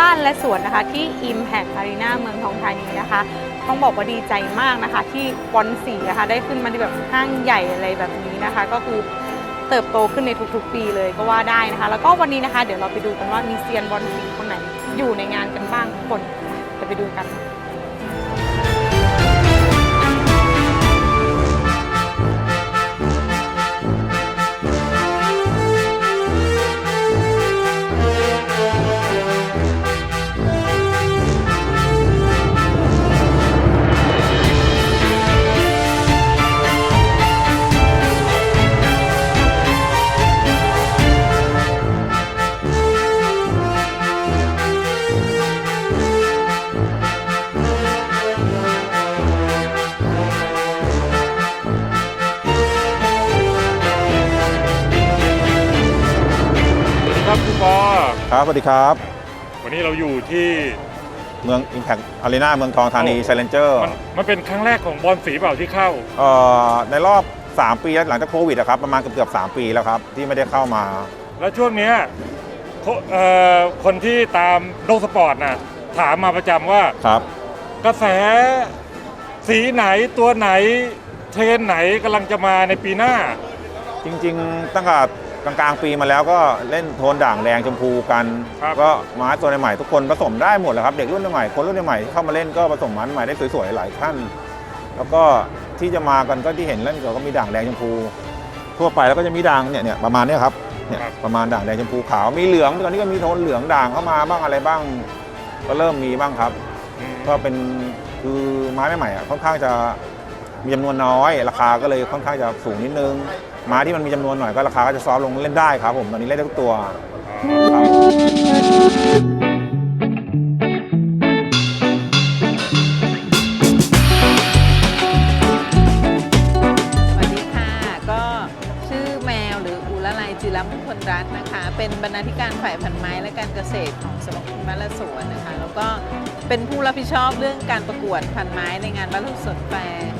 บ้านและสวนนะคะ ที่ Impact Arena เมืองทองธานีนะคะ ต้องบอกว่าดีใจมากนะคะ ที่บอลสีนะคะได้ขึ้นมาในแบบห้างใหญ่อะไรแบบนี้นะคะ ก็คือเติบโตขึ้นในทุกๆ ปีเลยก็ว่าได้นะคะ แล้วก็วันนี้นะคะ เดี๋ยวเราไปดูกันว่ามีเซียนบอลสีคนไหน อยู่ในงานกันบ้างทุกคนจะไปดูกัน ครับสวัสดีครับ วันนี้เราอยู่ที่เมือง Impact Arena เมืองทองธานีโอ้ Challenger มันมันเป็นครั้งแรกของบอลสีเปล่าที่เข้าเอ่อในรอบ 3 ปีหลังจากโควิดอะครับ ประมาณเกือบเกือบ3ปีแล้วครับ ที่ไม่ได้เข้ามา แล้วช่วงเนี้ยโคเอ่อคนที่ตามโลกสปอร์ตน่ะถามมาประจำว่าครับ กระแสสีไหนตัวไหน เทรนไหนกำลังจะมาในปีหน้า จริงๆ ตั้งแต่ กลางๆปีมาแล้วก็เล่นโทนด่างแดงชมพูกัน ครับ ก็ไม้ตัวใหม่ๆทุกคนผสมได้หมดแหละครับ เด็กรุ่นใหม่ๆคนรุ่นใหม่ๆที่เข้ามาเล่นก็ผสมไม้ใหม่ได้สวยๆหลายท่าน แล้วก็ที่จะมากันก็ที่เห็นเล่นก็มีด่างแดงชมพู ทั่วไปแล้วก็จะมีด่างเนี่ยเนี่ยประมาณเนี้ยครับเนี่ยครับประมาณด่างแดงชมพูขาวมีเหลืองตอนนี้ก็มีโทนเหลืองด่างเข้ามาบ้างอะไรบ้าง ก็เริ่มมีบ้างครับ อืม ก็เป็นคือไม้ใหม่ๆอะค่อนข้างจะมีจำนวนน้อย ราคาก็เลยค่อนข้างจะสูงนิดนึง ม้ที่มันมีจำนวนหน่อยก็ราคาก็จะซอฟลงเล่นได้ครับผมตอนนี้เล่นได้ทุกตัวครับสวัสดีค่ะ ก็ชื่อแมวหรืออุลไลจิรมงคลรัตน์นะคะ เป็นบรรณาธิการฝ่ายพันไม้และการเกษตรของสมาคมบ้านละสวนนะคะ แล้วก็เป็นผู้รับผิดชอบเรื่องการประกวดพันไม้ในงานบ้านและสวนแฟร์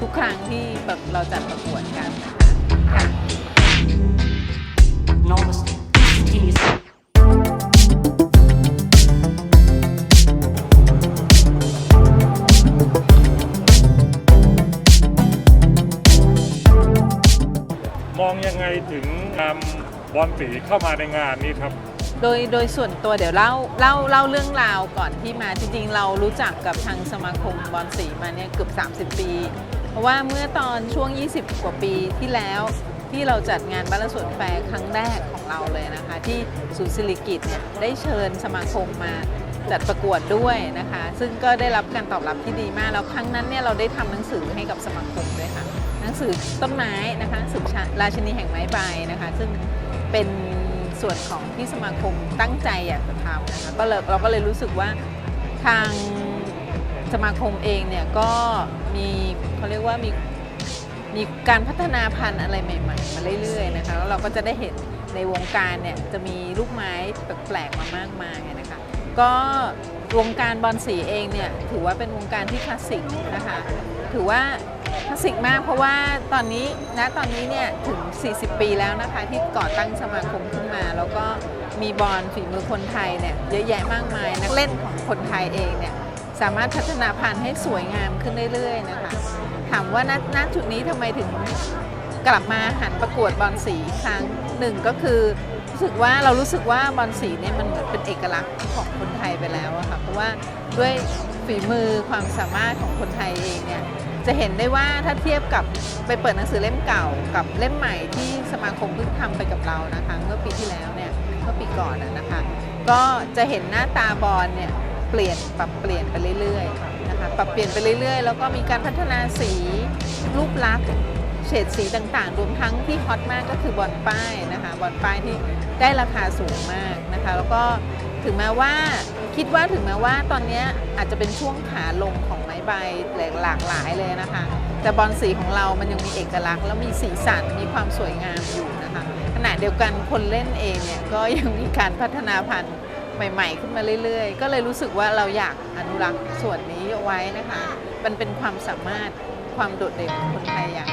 ทุกครั้งที่แบบเราจัดประกวดกันนะคะ มองยังไงถึงนำบอลสีเข้ามาในงานนี้ครับ โดยโดยส่วนตัวเดี๋ยวเล่าเล่าเล่าเรื่องราวก่อนที่มาจริงๆ เรารู้จักกับทางสมาคมบอลสีมาเนี่ยเกือบ 30 ปี เพราะว่าเมื่อตอนช่วง 20 กว่าปีที่แล้วที่เราจัดงานบ้านละสวนแฟร์ครั้งแรกของเราเลยนะคะ ที่ศูนย์ศิริกิตเนี่ยได้เชิญสมาคมมาจัดประกวดด้วยนะคะ ซึ่งก็ได้รับการตอบรับที่ดีมาก แล้วครั้งนั้นเนี่ยเราได้ทำหนังสือให้กับสมาคมด้วยค่ะ หนังสือต้นไม้นะคะหนังสือราชินีแห่งไม้ใบนะคะ ซึ่งเป็นส่วนของที่สมาคมตั้งใจอยากจะทำนะคะก็เลยเราก็เลยรู้สึกว่าทาง สมาคมเองเนี่ยก็มีเขาเรียกว่ามีมีการพัฒนาพันธุ์อะไรใหม่ ๆ มาเรื่อยๆนะคะแล้วเราก็จะได้เห็นในวงการเนี่ยจะมีลูกไม้แปลกๆมามากมายนะคะก็วงการบอลสีเองเนี่ยถือว่าเป็นวงการที่คลาสสิกนะคะถือว่าคลาสสิกมากเพราะว่าตอนนี้ณตอนนี้เนี่ยถึง 40 ปีแล้วนะคะที่ก่อตั้งสมาคมขึ้นมา แล้วก็มีบอลฝีมือคนไทยเนี่ยเยอะแยะมากมายนักเล่นของคนไทยเองเนี่ย สามารถพัฒนาพันธุ์ให้สวยงามขึ้นเรื่อยๆนะคะถามว่าณณจุดนี้ทำไมถึงกลับมาหันประกวดบอลสีครั้งหนึ่งก็คือรู้สึกว่าเรารู้สึกว่าบอลสีเนี่ยมันเหมือนเป็นเอกลักษณ์ของคนไทยไปแล้วอะค่ะเพราะว่าด้วยฝีมือความสามารถของคนไทยเองเนี่ยจะเห็นได้ว่าถ้าเทียบกับไปเปิดหนังสือเล่มเก่ากับเล่มใหม่ที่สมาคมเพิ่งทำไปกับเรานะคะเมื่อปีที่แล้วเนี่ยเมื่อปีก่อนนะคะ ก็จะเห็นหน้าตาบอลเนี่ย เปลี่ยนปรับเปลี่ยนไปเรื่อยๆนะคะปรับเปลี่ยนไปเรื่อยๆ แล้วก็มีการพัฒนาสีรูปลักษณ์เฉดสีต่างๆ รวมทั้งที่ฮอตมากก็คือบอลป้ายนะคะบอลป้ายที่ได้ราคาสูงมากนะคะแล้วก็ถึงแม้ว่าคิดว่าถึงแม้ว่าตอนนี้อาจจะเป็นช่วงขาลงของไม้ใบหลากหลายเลยนะคะ แต่บอลสีของเรามันยังมีเอกลักษณ์ แล้วมีสีสันมีความสวยงามอยู่นะคะขณะเดียวกันคนเล่นเองเนี่ยก็ยังมีการพัฒนาพันธุ์ ใหม่ ๆ ขึ้นมาเรื่อย ๆ ก็เลยรู้สึกว่าเราอยากอนุรักษ์ส่วนนี้เอาไว้นะคะ มันเป็นความสามารถความโดดเด่นของคนไทยอย่าง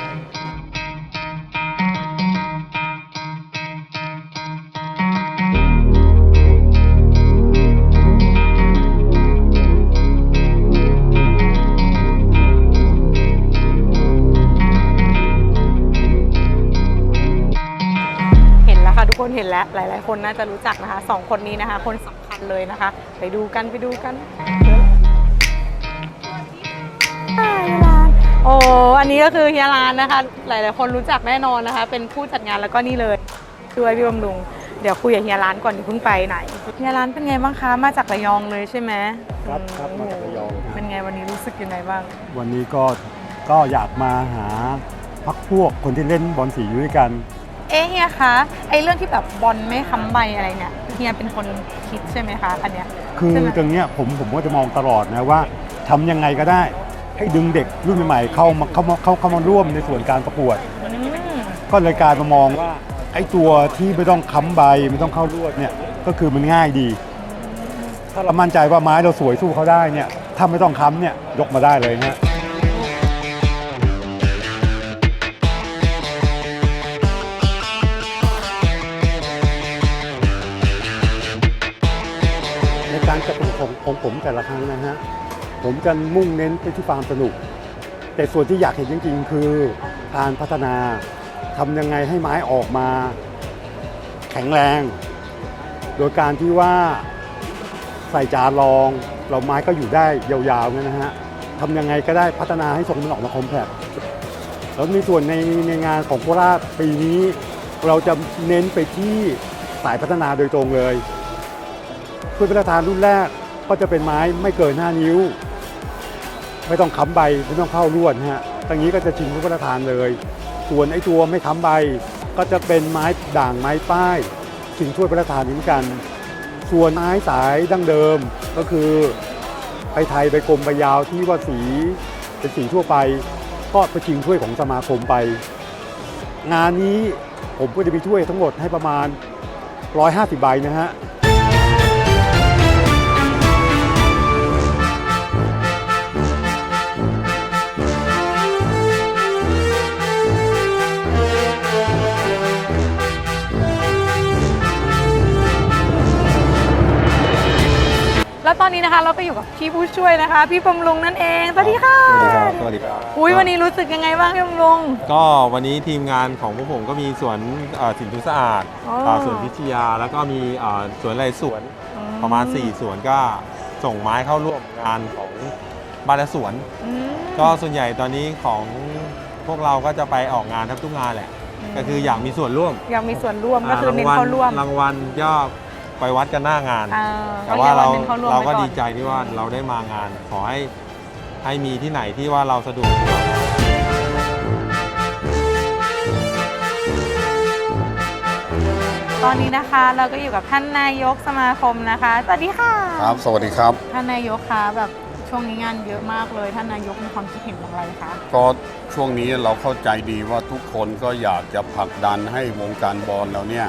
แล้วหลาย ๆ คนน่าจะรู้จักนะคะสองคนนี้นะคะ คนสำคัญเลยนะคะ ไปดูกันไปดูกันเฮียรานโอ้อันนี้ก็คือเฮียรานนะคะ หลาย ๆ คนรู้จักแน่นอนนะคะ เป็นผู้จัดงานแล้วก็นี่เลยด้วยพี่บำรุงเดี๋ยวคุยกับเฮียร้านก่อนอย่าเพิ่งไปไหนเฮียร้านเป็นไงบ้างคะมาจากระยองเลยใช่ไหมครับครับมาจากระยองครับเป็นไงวันนี้รู้สึกยังไงบ้าง วันนี้ก็ก็อยากมาหาพักพวกคนที่เล่นบอลสีอยู่ด้วยกัน เอ๊ะเฮียคะไอเรื่องที่แบบบอลไม่ค้ำใบอะไรเนี่ยเฮียเป็นคนคิดใช่ไหมคะอันเนี้ยคือใช่ไหมตรงเนี้ยผมผมก็จะมองตลอดนะว่าทำยังไงก็ได้ ให้ดึงเด็กรุ่นใหม่ๆเข้ามาเข้ามาเข้าเข้ามาร่วมในส่วนการประกวดอืมก็เลยกลารมามองว่าไอ้ตัวที่ไม่ต้องค้ำใบไม่ต้องเข้าลวดเนี่ยก็คือมันง่ายดี ถ้าเรามั่นใจว่าไม้เราสวยสู้เขาได้เนี่ยถ้าไม่ต้องค้ำเนี่ยยกมาได้เลยฮะ ของของผมแต่ละครั้งนะฮะ ผมจะมุ่งเน้นไปที่ความสนุก แต่ส่วนที่อยากเห็นจริงๆ คือการพัฒนาทำยังไงให้ไม้ออกมา แข็งแรง โดยการที่ว่าใส่จานรอง เราไม้ก็อยู่ได้ยาวๆเนี่ยนะฮะทำยังไงก็ได้พัฒนาให้ทรงมันออกมาคอมแพคแล้วในส่วนในในงานของโคราชปีนี้ เราจะเน้นไปที่สายพัฒนาโดยตรงเลยถ้วยพระราชทานรุ่นแรก ก็จะเป็นไม้ไม่เกิน 5 นิ้ว ไม่ต้องค้ำใบไม่ต้องเข้าลวดฮะตรงนี้ก็จะชิงถ้วยพระราชทานเลย ส่วนไอ้ตัวไม่ค้ำใบก็จะเป็นไม้ด่างไม้ป้ายชิงถ้วยพระราชทานเหมือนกัน ส่วนไม้สายดั้งเดิมก็คือไปไทยไปกรมไปยาวที่ว่าสีเป็นสีทั่วไป ก็ไปชิงถ้วยของสมาคมไป งานนี้ผมก็จะมีถ้วยทั้งหมดให้ประมาณ 150 ใบนะฮะ แล้วตอนนี้นะคะเราก็อยู่กับพี่ผู้ช่วยนะคะ พี่บำรุงนั่นเองสวัสดีค่ะสวัสดีครับสวัสดีครับอุ้ยวันนี้รู้สึกยังไงบ้างพี่บำรุง ก็วันนี้ทีมงานของพวกผมก็มีสวนเอ่อสินทุสะอาดอ๋อาสวนพิชยา แล้วก็มีเอ่อสวนไรสวนประมาณ 4 สวนก็ส่งไม้เข้าร่วมงานของบ้านและสวน อืมก็ส่วนใหญ่ตอนนี้ของพวกเราก็จะไปออกงานแทบทุกงานแหละ ก็คืออยากมีส่วนร่วมอยากมีส่วนร่วมก็คือรางเน้นวัลเข้าร่วม รางวัลก็ ไปวัดกันหน้างานอ่าแต่ว่าเราก็เรียกน้นเข้ร่วมเราไว้ก็อน ดีใจที่ว่าเราได้มางาน ขอให้ให้มีที่ไหนที่ว่าเราสะดวกตอนนี้นะคะเราก็อยู่กับท่านนายกสมาคมนะคะ สวัสดีค่ะ ครับ สวัสดีครับ ท่านนายกคะแบบช่วงนี้งานเยอะมากเลย ท่านนายกมีความคิดเห็นอย่างไรคะ ก็ช่วงนี้เราเข้าใจดีว่าทุกคนก็อยากจะผลักดันให้วงการบอลเราเนี่ย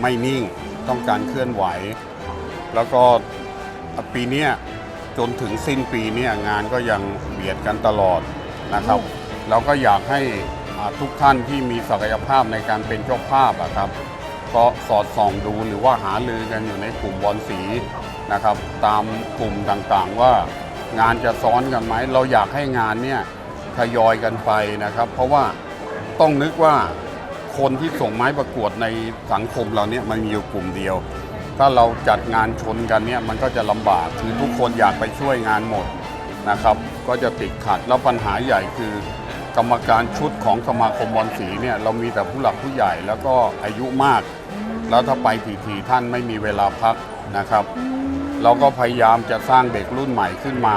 ไม่นิ่ง ต้องการเคลื่อนไหว แล้วก็ปีเนี้ยจนถึงสิ้นปีเนี่ยงานก็ยังเบียดกันตลอดนะครับ เราก็อยากให้อ่าทุกท่านที่มีศักยภาพในการเป็นเจ้าภาพอะครับ ก็สอดส่องดูหรือว่าหาลือกันอยู่ในกลุ่มบอลสีนะครับ ตามกลุ่มต่างๆว่างานจะซ้อนกันไหมเราอยากให้งานเนี่ยทยอยกันไปนะครับ เพราะว่าต้องนึกว่า คนที่ส่งไม้ประกวดในสังคมเราเนี่ยมันมีอยู่กลุ่มเดียว ถ้าเราจัดงานชนกันเนี่ยมันก็จะลำบากคือทุกคนอยากไปช่วยงานหมดนะครับ ก็จะติดขัดแล้วปัญหาใหญ่คือกรรมการชุดของสมาคมบอลสีเนี่ยเรามีแต่ผู้หลักผู้ใหญ่แล้วก็อายุมาก แล้วถ้าไปทีๆท่านไม่มีเวลาพักนะครับ เราก็พยายามจะสร้างเด็กรุ่นใหม่ขึ้นมา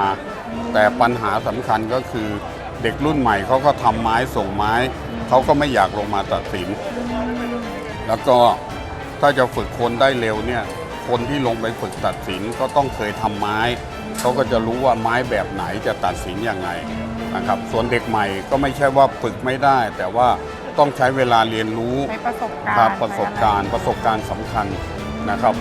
แต่ปัญหาสำคัญก็คือ เด็กรุ่นใหม่เขาก็ทำไม้ส่งไม้ เขาก็ไม่อยากลงมาตัดสิน แล้วก็ถ้าจะฝึกคนได้เร็วเนี่ยคนที่ลงไปฝึกตัดสินก็ต้องเคยทำไม้ เขาก็จะรู้ว่าไม้แบบไหนจะตัดสินยังไงนะครับ ส่วนเด็กใหม่ก็ไม่ใช่ว่าฝึกไม่ได้ แต่ว่าต้องใช้เวลาเรียนรู้ใช้ประสบการณ์ครับประสบการณ์ประสบการณ์สำคัญนะครับ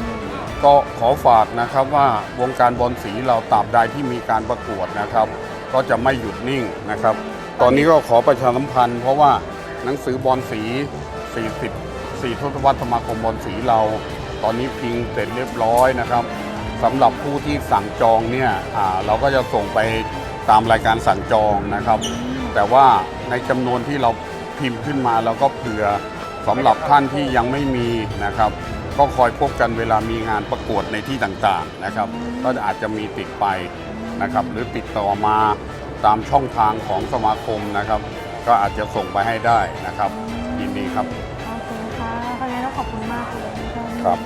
ก็ขอฝากนะครับว่าวงการบอลสีเราตราบใดที่มีการประกวดนะครับ ก็จะไม่หยุดนิ่งนะครับ ตอนนี้ก็ขอประชาสัมพันธ์ เพราะว่าหนังสือบอลสี 40 4ทศวรรษสมาคมบอลสีเรา ตอนนี้พิงเสร็จเรียบร้อยนะครับสำหรับผู้ที่สั่งจองเนี่ยเราก็จะส่งไปตามรายการสั่งจองนะครับ แต่ว่าในจำนวนที่เราพิมพ์ขึ้นมาเราก็เผื่อสำหรับท่านที่ยังไม่มีนะครับ ก็คอยพบกันเวลามีงานประกวดในที่ต่างๆนะครับ ก็อาจจะมีติดไป นะครับ หรือติดต่อมาตามช่องทางของสมาคมนะครับ ก็อาจจะส่งไปให้ได้นะครับยินดีครับ โอเคค่ะครั้งนี้ต้องขอบคุณมากเลยครับ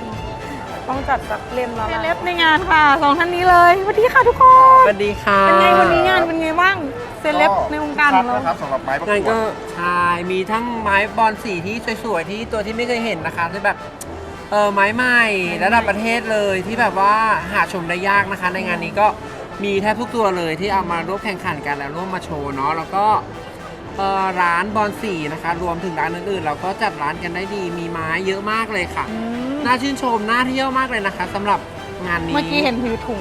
ต้องจัดสักเล่มแล้วเล็บในงานค่ะสองท่านนี้เลยสวัสดีค่ะทุกคนสวัสดีค่ะเป็นไงวันนี้งานเป็นไงบ้างเซเลบในวงการของเรานะครับสำหรับไม้ประกงานวก็ดใช่มีทั้งไม้บอลสีที่สวยๆที่ตัวที่ไม่เคยเห็นนะคะที่แบบเออไม้ใหม่ระดับประเทศเลยที่แบบว่าหาชมได้ยากนะคะ ในงานนี้ก็ มีแทบทุกตัวเลยที่เอามาร่วมแข่งขันกันแล้วร่วมมาโชว์เนาะแล้วก็เอ่อร้านบอลสีนะคะ รวมถึงร้านอื่นๆเราก็จัดร้านกันได้ดีมีไม้เยอะมากเลยค่ะน่าชื่นชมน่าเที่ยวมากเลยนะคะสำหรับงานนี้ เมื่อกี้เห็นถือถุง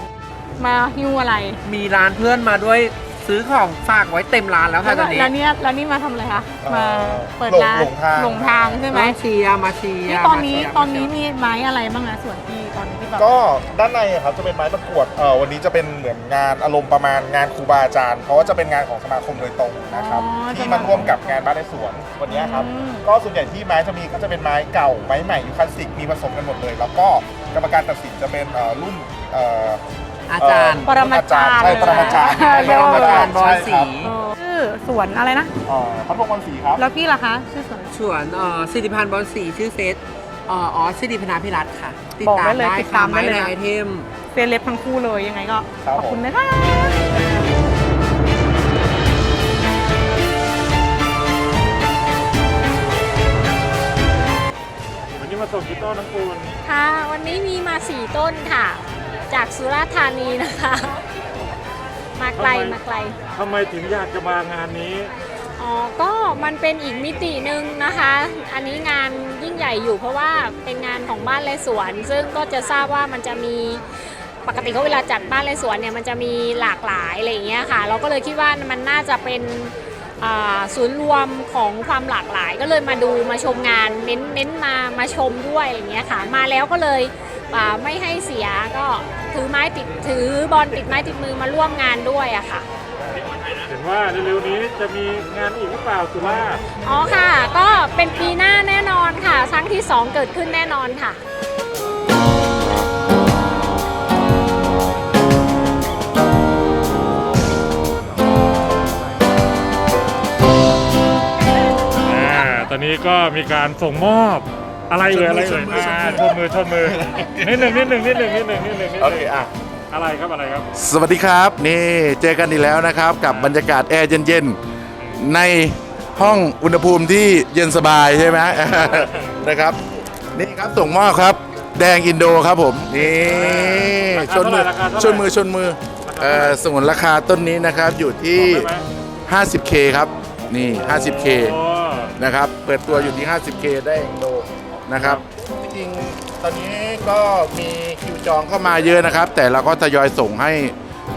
มาหิ้วอะไร มีร้านเพื่อนมาด้วย ซื้อของฝากไว้เต็มร้านแล้วแล้ค่ะวตก็อนนี้แล้วเนี่ยแล้วนี่มาทำอะไรคะเอ่มาอเปิดหลงร้านหลงทาง หลงทางใช่ไหมมาเชียร์มาเชียนี่ร์ตอนนี้มาเชียร์ตอนนี้มาเชียร์มีไม้อะไรบ้างนะส่วนที่ตอนนี้ที่แบบก็ด้านในอะครับจะเป็นไม้ประกวดเอ่อวันนี้จะเป็นเหมือนงานอารมณ์ประมาณงานครูบาอาจารย์ เพราะว่าจะเป็นงานของสมาคมโดยตรงนะครับอ๋อที่มาร่วมกับงานบ้านในสวนวันนี้ครับ อืม ก็ส่วนใหญ่ที่ไม้จะมีก็จะเป็นไม้เก่าไม้ใหม่ยูคลาสสิกมีผสมกันหมดเลย แล้วก็กรรมการตัดสินจะเป็นเอ่อรุ่นเอ่อ อาจารย์เปรมาจารย์ใช่ปรมาจารย์เรียกว่าปรมาจารย์บอลสีเออชื่อสวนอะไรนะเอ่อพัดลมบอลสีครับ แล้วพี่ล่ะคะ ชื่อสวนส่วนเอ่อสิริพันธ์บอลสีชื่อเซตเอ่ออ๋อสิริพนาพิรัตน์ค่ะ ติดบอกตาได้มเลยได้ติดค่ะตามได้ไม้เลยในนะไอเทมเซเลบทั้งคู่เลยยังไงก็ครับขอบคุณผมนะคะวันนี้มาส่งกีต้นน้ำปูนค่ะ วันนี้มีมาสี่ต้นค่ะ จากสุราษฎร์ธานีนะคะ มาไกลทำไม มาไกล ทำไมถึงอยากจะมางานนี้ อ๋อ ก็มันเป็นอีกมิติหนึ่งนะคะ อันนี้งานยิ่งใหญ่อยู่เพราะว่าเป็นงานของบ้านและสวน ซึ่งก็จะทราบว่ามันจะมีปกติเขาเวลาจัดบ้านและสวนเนี่ยมันจะมีหลากหลายอะไรอย่างเงี้ยค่ะ เราก็เลยคิดว่ามันน่าจะเป็นอ่าศูนย์รวมของความหลากหลาย ก็เลยมาดูมาชมงานเน้นเน้นมามาชมด้วยอะไรอย่างเงี้ยค่ะ มาแล้วก็เลยอ่า ไม่ให้เสียก็ถือไม้ติดถือบอลติดไม้ติดมือมาร่วมงานด้วยอะค่ะ เห็นว่าเร็วๆนี้จะมีงานอีกหรือเปล่าสุราษฎร์อ๋อค่ะ ก็เป็นปีหน้าแน่นอนค่ะครั้งที่ 2 เกิดขึ้นแน่นอนค่ะ อ่าตอนนี้ก็มีการส่งมอบ อะไรเอ่ยอะไรเอ่ยอ่าชนมือชนมือนิดหนึ่งนิดหนึ่งนิดหนึ่งนิดหนึ่งนิดหนึ่งนิดหโอนึ่เคงอะ อะไรครับอะไรครับ สวัสดีครับ นี่ เจอกันอีกแล้วนะครับ กับบรรยากาศแอร์เย็นๆ ในห้องอุณหภูมิที่เย็นสบายใช่ไหม นะครับ นี่ครับส่งมอบครับ แดงอินโดครับผม นี่ราคาชนมือเท่าไหร่ราคาเท่าไหร่ชนมือชนมือเอ่อสมุนราคาต้นนี้นะครับอยู่ที่ บอกได้ไหม 50K ครับ นี่ 50K โอ้นะครับ เปิดตัวอยู่ที่ 50K ได้อินโด นะครับจริงๆตอนนี้ก็มีคิวจองเข้ามาเยอะนะครับ แต่เราก็ทยอยส่งให้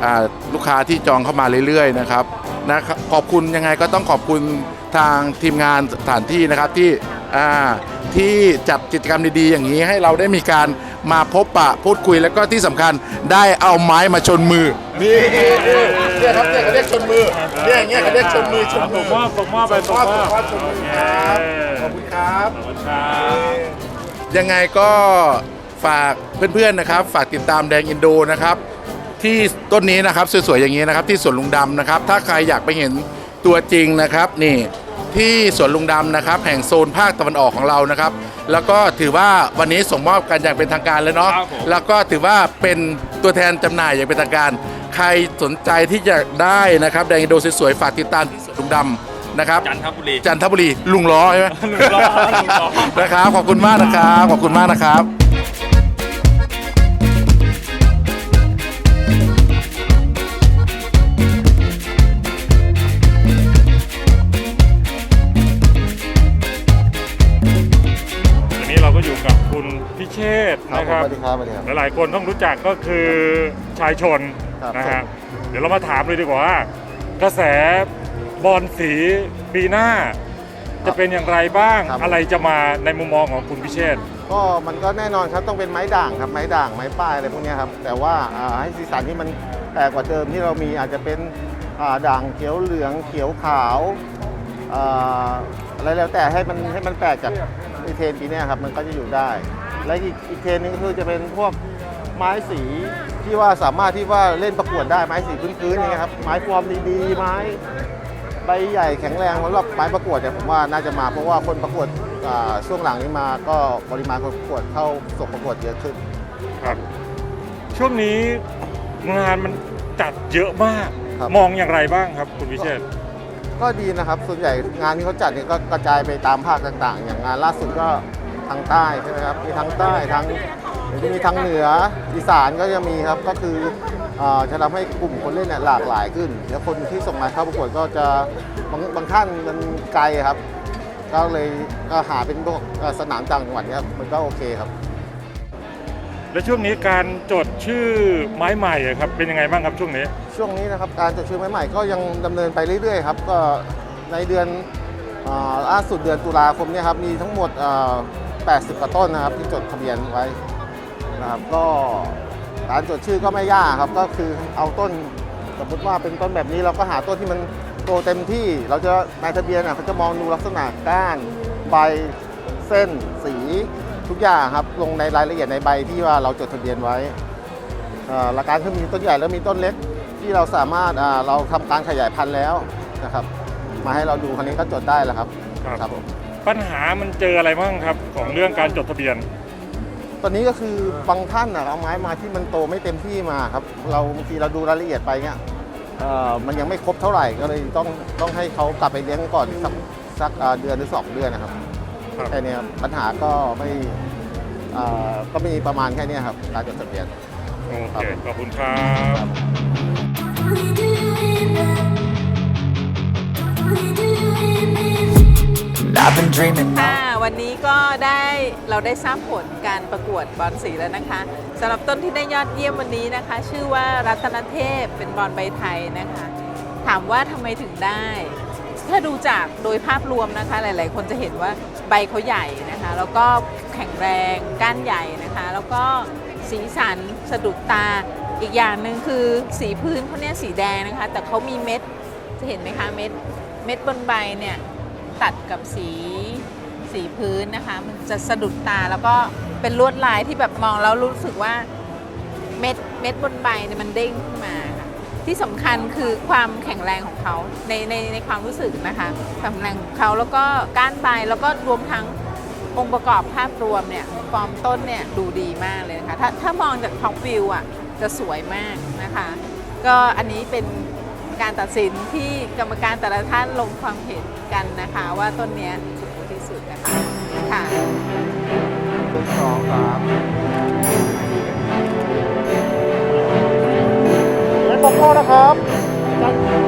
อ่าลูกค้าที่จองเข้ามาเรื่อยๆนะครับนะครับขอบคุณยังไงก็ต้องขอบคุณทางทีมงานสถานที่นะครับที่อ่าที่จัดกิจกรรมดีๆอย่างนี้ให้เราได้มีการ มาพบปะพูดคุยแล้วก็ที่สำคัญได้เอาไม้มาชนมือนี่เนี่ยครับเนี่ยเขาเรียกชนมือเนี่ยอย่างเงี้ยเขาเรียกชนมือชนมืส่องมอบส่งมอบไปส่งมอบชนมือครับขอบคุณครับขอบคุณครับ ยังไงก็ฝากเพื่อนๆนะครับ ฝากติดตามแดงอินโดนะครับ ที่ต้นนี้นะครับสวยๆอย่างนี้นะครับ ที่สวนลุงดำนะครับ ถ้าใครอยากไปเห็นตัวจริงนะครับ นี่ ที่สวนลุงดำนะครับ แห่งโซนภาคตะวันออกของเรานะครับ แล้วก็ถือว่าวันนี้ส่งมอบกันอย่างเป็นทางการแล้วเนาะครับผม แล้วก็ถือว่าเป็นตัวแทนจำหน่ายอย่างเป็นทางการ ใครสนใจที่จะได้นะครับแดงอินโดสวยๆฝากติดตามที่สวนลุงดำนะครับ จันทบุรี จันทบุรีลุงล้อใช่ไหมลุงล้อลุงล้อ นะครับขอบคุณมากนะครับขอบคุณมากนะครับ เชษฐ์นะครับ สวัสดีครับสวัสดีครับ หลายๆคนต้องรู้จักก็คือชายชนครับ นะฮะเดี๋ยวเรามาถามเลยดีกว่าว่ากระแสบอลสีปีหน้า จะเป็นอย่างไรบ้าง ครับ อะไรจะมาในมุมมองของคุณพิเชษฐ์ ก็มันก็แน่นอนครับต้องเป็นไม้ด่างครับไม้ด่างไม้ป้ายอะไรพวกเนี้ยครับแต่ว่าอ่าให้สีสันที่มันแปลกกว่าเดิมที่เรามีอาจจะเป็นอ่าด่างเขียวเหลืองเขียวขาวอ่าอะไรแล้วแต่ให้มันให้มันแปลกจากในเทรนปีเนี้ยครับมันก็จะอยู่ได้ และอีกอีกเทรนหนึงก็คือจะเป็นพวกไม้สีที่ว่าสามารถที่ว่าเล่นประกวดได้ไม้สีพื้นๆอย่างเงี้ยครับไม้ฟอร์มดีๆไม้ใบใหญ่แข็งแรงสำหรับไม้ประกวดเนี่ยผมว่าน่าจะมาเพราะว่าคนประกวดอ่าช่วงหลังนี้มาก็ปริมาณคนประกวดเข้าส่งประกวดเยอะขึ้น ครับช่วงนี้งานมันจัดเยอะมาก ครับ มองอย่างไรบ้างครับ คุณวิเชษฐ์ก็ดีนะครับ ส่วนใหญ่งานที่เขาจัดเนี่ยก็กระจายไปตามภาคต่าง ๆ อย่างงานล่าสุดก็ ทางใต้ใช่ไหมครับมีทางใต้ทางเดี๋ยวจะมีทางเหนืออีสานก็จะมีครับก็คือเอ่อจะทำให้กลุ่มคนเล่นเนี่ยหลากหลายขึ้น แล้วคนที่ส่งมาเข้าประกวดก็จะบางบางท่านมันไกลครับ ก็เลยก็หาเป็นพวกเอ่อสนามต่างจังหวัดเนี่ยครับมันก็โอเคครับ และช่วงนี้การจดชื่อไม้ใหม่อะครับเป็นยังไงบ้างครับช่วงนี้ ช่วงนี้นะครับการจดชื่อไม้ใหม่ก็ยังดำเนินไปเรื่อยๆครับก็ในเดือนเอ่อล่าสุดเดือนตุลาคมเนี่ยครับมีทั้งหมดเอ่อ 80กว่าต้นนะครับที่จดทะเบียนไว้นะครับ ก็การจดชื่อก็ไม่ยากครับ ก็คือเอาต้นสมมติว่าเป็นต้นแบบนี้เราก็หาต้นที่มันโตเต็มที่ เราจะนายทะเบียนอะเขาจะมองดูลักษณะก้านใบเส้นสีทุกอย่างครับลงในรายละเอียดในใบที่ว่าเราจดทะเบียนไว้เอ่อหลักการคือมีต้นใหญ่แล้วมีต้นเล็กที่เราสามารถอ่าเราทำการขยายพันธุ์แล้วนะครับ มาให้เราดูคันนี้ก็จดได้แล้วครับครับครับผม ปัญหามันเจออะไรบ้างครับของเรื่องการจดทะเบียน ตอนนี้ก็คือบางท่านน่ะเอาไม้มาที่มันโตไม่เต็มที่มาครับ เราบางทีเราดูรายละเอียดไปเนี่ยเอ่อมันยังไม่ครบเท่าไหร่ก็เลยต้องต้องให้เขากลับไปเลี้ยงก่อนสักสักอ่าเดือนหรือสองเดือนนะครับครับ แค่เนี้ยครับปัญหาก็ไม่เอ่อก็มีประมาณแค่เนี้ยครับการจดทะเบียน โอเค ขอบคุณครับ been dreaming ค่ะ วันนี้ก็ได้เราได้ทราบผลการประกวดบอลสีแล้วนะคะสำหรับต้นที่ได้ยอดเยี่ยมวันนี้นะคะ ชื่อว่ารัตนเทพเป็นบอลใบไทยนะคะ ถามว่าทำไมถึงได้ ถ้าดูจากโดยภาพรวมนะคะ หลาย ๆ คนจะเห็นว่าใบเขาใหญ่นะคะ แล้วก็แข็งแรงก้านใหญ่นะคะ แล้วก็สีสันสะดุดตาอีกอย่างหนึ่งคือสีพื้นเขาเนี่ยสีแดงนะคะ แต่เขามีเม็ดจะเห็นไหมคะเม็ดเม็ดบนใบเนี่ย ตัดกับสีสีพื้นนะคะ มันจะสะดุดตาแล้วก็เป็นลวดลายที่แบบมองแล้วรู้สึกว่าเม็ดเม็ดบนใบเนี่ยมันเด้งขึ้นมาค่ะที่สำคัญคือความแข็งแรงของเขาในในในความรู้สึกนะคะความแข็งแรงของเขาแล้วก็ก้านใบแล้วก็รวมทั้งองค์ประกอบภาพรวมเนี่ยฟอร์มต้นเนี่ยดูดีมากเลยนะคะถ้าถ้ามองจากท็อปวิวอะจะสวยมากนะคะ ก็อันนี้เป็น การตัดสินที่กรรมการแต่ละท่านลงความเห็นกันนะคะ ว่าต้นเนี้ยถูกที่สุดนะคะค่ะสองสามและบอกพ่อนะครับ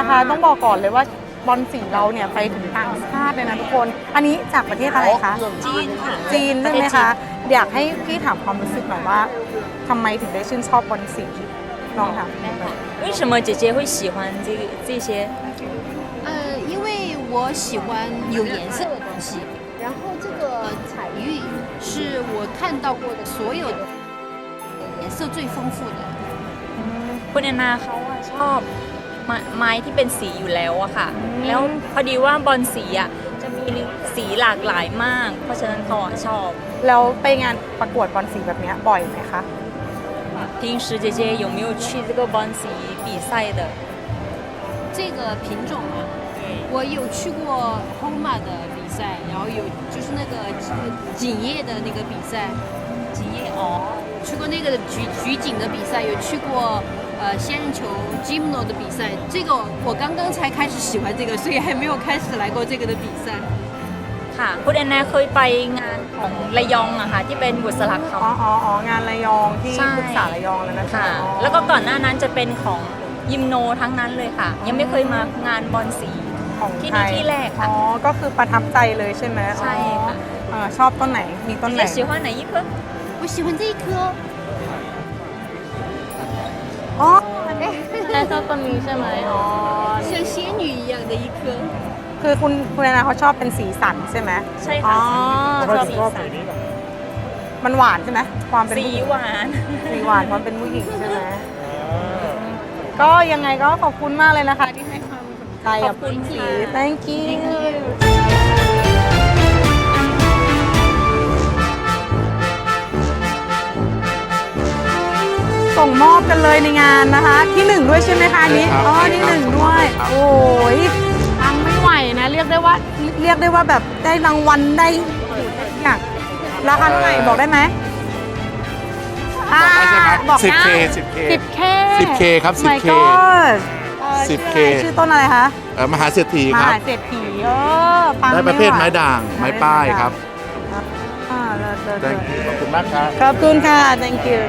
นนี้เลยนะคะ ต้องบอกก่อนเลยว่าบอลสีเราเนี่ยไปถึงต่างชาติเลยนะทุกคน อันนี้จากประเทศอะไรคะ จีนค่ะ จีนใช่ไหมคะ อยากให้พี่ถามความรู้สึกหน่อยว่าทำไมถึงได้ชื่นชอบบอลสีลองถามได้ไหม 为什么姐姐会喜欢这个这些？呃，因为我喜欢有颜色的东西，然后这个彩玉是我看到过的所有的颜色最丰富的。 คุณแอนนาเขาอะชอบ ไม้ไม้ที่เป็นสีอยู่แล้วอะค่ะ แล้วพอดีว่าบอลสีอะจะมีสีหลากหลายมาก เพราะฉะนั้นเขาอะชอบ แล้วไปงานประกวดบอลสีแบบเนี้ยบ่อยไหมคะ 平时姐姐有没有去这个บอลสี比赛的？这个品种啊，我有去过 Homa 的比赛，然后有就是那个呃锦叶的那个比赛，锦叶哦，去过那个举举锦的比赛，有去过 呃仙人球 Gymno 的比赛。这个我刚刚才开始喜欢这个，所以还没有开始来过这个的比赛。 ค่ะ คุณแอนนาเคยไปงานของระยองอะค่ะ ที่เป็นบุษราค อ๋ออ๋ออ๋องานระยองที่ ใช่ ปรึกษาระยองแล้วนะ ำ คะ ค่ะ อ๋อ แล้วก็ก่อนหน้านั้นจะเป็นของยิมโนทั้งนั้นเลยค่ะ ยังไม่เคยมางานบอลสี ของ ที่ ไท นี่ ย ที่แรกค่ะ อ๋อ ก็คือประทับใจเลยใช่ไหม ใช่ค่ะ อ๋อเอ่อชอบต้นไหน มีต้นไหน 姐喜欢哪一颗？我喜欢这一颗， อ๋อใช่ชอบต้นนี้ใช่ไหมอ๋อ 像仙女一样的一颗。 คือคุณคุณแอนนาเขาชอบเป็นสีสันใช่ไหม ใช่ อ๋อ ค่ะ ชอบ สี ชอบ สั สี น นี้ป่ะ มันหวานใช่ไหมความเป็น สี ผู้หญิง หวาน สีหวานความเป็นผู้หญิงใช่ไหมก็ยังไงก็ขอบคุณมากเลยนะคะ ที่ให้ความสนใจกับ ขอบคุณ สี ค่ะ thank you ส่งมอบกันเลยในงานนะคะ ที่หนึ่งด้วยใช่ไหมคะอันนี้ใช่ครับอ๋อที่หนึ่งด้วยโอ้ยทำไม่ไหวนะ เรียกได้ว่าเรียกได้ว่าแบบได้รางวัลได้อย่างราคาเท่าไหร่บอกได้ไหมบอกได้ใช่ไหม บอก 10K ได้ 10K 10K 10K ครับ My10K God เอ่อ 10K ชื่ออะไรชื่อต้นอะไรคะเอ่อมหาเศรษฐีมครับ หาเศรษฐีเออปังได้ประเภทหว ไม้ด่าง ไม้ป้ายครับ อ่าเลิศเลิศ Thank you ขอบคุณมากครับ ขอบคุณค่ะ thank you